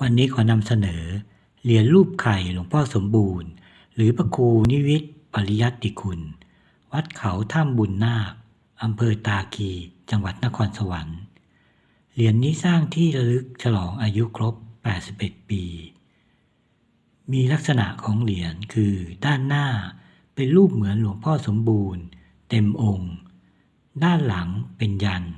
วันนี้ขอนำเสนอ เหรียญรูปไข่หลวงพ่อสมบูรณ์ หรือพระครูนิวิทยปริยัติคุณ วัดเขาถ้ำบุญนาคอำเภอตาคี จังหวัดนครสวรรค์ เหรียญนี้สร้างที่ระลึกฉลองอายุครบ 81 ปี มีลักษณะของเหรียญคือด้านหน้าเป็นรูปเหมือนหลวงพ่อสมบูรณ์ เต็มองค์ ด้านหลังเป็นยันต์